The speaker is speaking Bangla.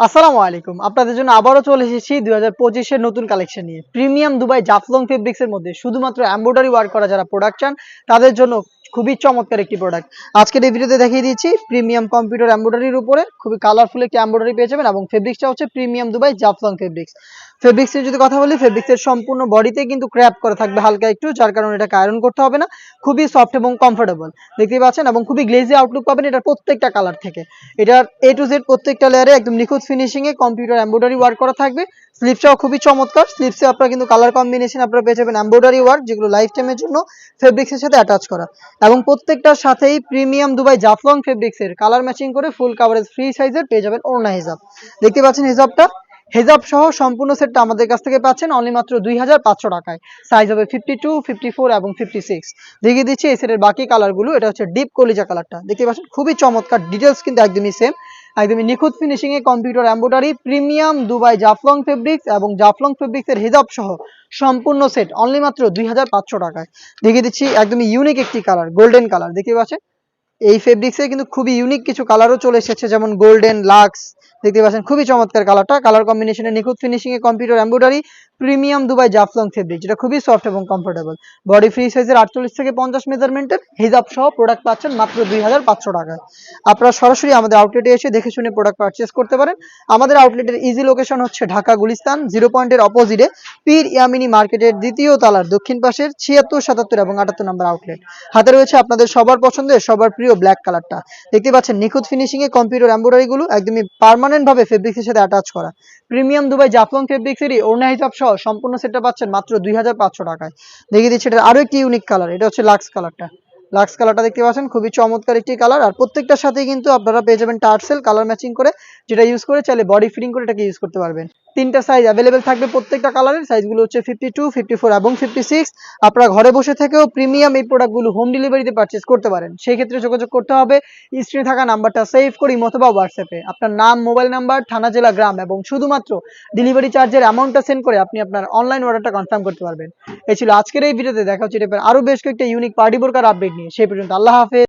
আসসালামু আলাইকুম। আপনাদের জন্য আবারও চলে এসেছি দুই হাজার পঁচিশের নতুন কালেকশন নিয়ে। প্রিমিয়াম দুবাই জাফলং ফেব্রিক্স এর মধ্যে শুধুমাত্র এম্ব্রয়ডারি ওয়ার্ক করা যারা প্রোডাক্ট চান, তাদের জন্য খুবই চমৎকার একটি প্রোডাক্ট আজকের এই ভিডিওতে দেখিয়ে দিচ্ছি প্রিমিয়াম কম্পিউটার এম্ব্রয়ডারির উপরে খুবই কালারফুল একটি এম্ব্রয়ডারি পেয়ে যাবেন এবং ফেব্রিক্সটা হচ্ছে প্রিমিয়াম দুবাই জাফলং ফেব্রিক্স ফেব্রিক্সের যদি কথা বলি ফেব্রিক্সের সম্পূর্ণ বডিতে কিন্তু ক্র্যাপ করা থাকবে হালকা একটু, যার কারণে এটাকে আয়রন করতে হবে না। খুবই সফট এবং কমফোর্টেবল দেখতেই পাচ্ছেন? এবং খুবই গ্লেজি আউটলুক পাবেন এটার প্রত্যেকটা কালার থেকে। এটার এ টু জেড প্রত্যেকটা লেয়ারে একদম নিখুঁত ফিনিশিং এ কম্পিউটার এমব্রয়ডারি ওয়ার্ক করা থাকবে। স্লিপসটাও খুবই চমৎকার। স্লিপসে আপনারা কিন্তু কালার কম্বিনেশন আপনারা পেয়ে যাবেন এমব্রয়ডারি ওয়ার্ক যেগুলো লাইফ টাইমের জন্য ফেব্রিক্সের সাথে অ্যাটাচ করা। এবং প্রত্যেকটার সাথেই প্রিমিয়াম দুবাই জাফলং ফেব্রিক্সের কালার ম্যাচিং করে ফুল কাভারেজ ফ্রি সাইজের পেয়ে যাবেন ওড়না হিজাব। দেখতে পাচ্ছেন হিজাবটা? হেজাব সহ সম্পূর্ণ সেটটা আমাদের কাছ থেকে পাচ্ছেন অনলি মাত্র দুই হাজার পাঁচশো টাকায়। সাইজ হবে ফিফটি টু ফিফটি ফোর এবং ফিফটি সিক্স দেখিয়ে দিচ্ছি এই সেটের বাকি কালারগুলো এটা হচ্ছে ডিপ কলিজা কালারটা দেখতে পাচ্ছেন? খুবই চমৎকার। ডিটেলস কিন্তু একদমই সেম একদমই নিখুঁত ফিনিশিং এ computer embroidery premium Dubai Jaflong fabrics এবং জাফলং ফেব্রিক্স এর হেজাব সহ সম্পূর্ণ সেট অনলি মাত্র দুই হাজার পাঁচশো টাকায়। দেখিয়ে দিচ্ছি একদমই ইউনিক একটি কালার গোল্ডেন কালার দেখতে পাচ্ছেন? এই ফেব্রিক্সে কিন্তু খুবই ইউনিক কিছু কালারও চলে এসেছে, যেমন গোল্ডেন লাক্স দেখতে পাচ্ছেন, খুবই চমৎকার কালারটা কালার কম্বিনেশনে নিখুঁত ফিনিশিং এ computer embroidery premium Dubai Jaflong fabric যেটা খুবই সফট এবং কমফোর্টেবল বডি ফ্রি সাইজের আটচল্লিশ থেকে পঞ্চাশ মেজারমেন্টের হিজাব সহ প্রোডাক্ট পাচ্ছেন মাত্র দুই হাজার পাঁচশো টাকায়। আপনারা সরাসরি আমাদের আউটলেটে এসে দেখে শুনে প্রোডাক্ট পারচেস করতে পারেন। আমাদের আউটলেটের ইজি লোকেশন হচ্ছে ঢাকা গুলিস্তান জিরো পয়েন্টের অপোজিটে পীর ইয়ামিনী মার্কেটের দ্বিতীয় তালার দক্ষিণ পাশের ছিয়াত্তর, সাতাত্তর এবং আটাত্তর নম্বর আউটলেট হাতে রয়েছে আপনাদের সবার পছন্দের, সবার প্রিয় ব্ল্যাক কালারটা দেখতে পাচ্ছেন, নিখুঁত ফিনিশিং এ কম্পিউটার এমব্রয়ডারি গুলো একদমই পার্মানেন্ট ভাবে ফেব্রিক্সের সাথে অ্যাটাচ করা। প্রিমিয়াম দুবাই জাফলং ফেব্রিক্সেরই ওড়না হিসাব সহ সম্পূর্ণ সেটটা পাচ্ছেন মাত্র দুই হাজার পাঁচশো টাকায়। দেখিয়ে দিচ্ছি এটা আরও একটি ইউনিক কালার এটা হচ্ছে লাক্স কালারটা লাক্স কালারটা দেখতে পাচ্ছেন, খুবই চমৎকার একটি কালার আর প্রত্যেকটার সাথেই কিন্তু আপনারা পেয়ে যাবেন টার্সেল কালার ম্যাচিং করে, যেটা ইউজ করে চাইলে বডি ফিটিং করে এটাকে ইউজ করতে পারবেন। তিনটা সাইজ অ্যাভেলেবেল থাকবে প্রত্যেকটা কালারের সাইজগুলো হচ্ছে ফিফটি টু ফিফটি ফোর এবং ফিফটি সিক্স আপনারা ঘরে বসে থেকেও প্রিমিয়াম এই প্রোডাক্টগুলো হোম ডেলিভারিতে পারচেস করতে পারেন। সেই ক্ষেত্রে যোগাযোগ করতে হবে। স্ক্রিনে থাকা নাম্বারটা সেভ করি অথবা হোয়াটসঅ্যাপে আপনার নাম মোবাইল নাম্বার থানা, জেলা, গ্রাম এবং শুধুমাত্র ডেলিভারি চার্জের অ্যামাউন্টটা সেন্ড করে আপনি আপনার অনলাইন অর্ডারটা কনফার্ম করতে পারবেন। এই ছিল আজকের এই ভিডিওতে দেখা হচ্ছে এটার আরও বেশ কয়েকটা ইউনিক পার্টি বোরকার আপডেট নিয়ে। সেই পর্যন্ত আল্লাহ হাফেজ।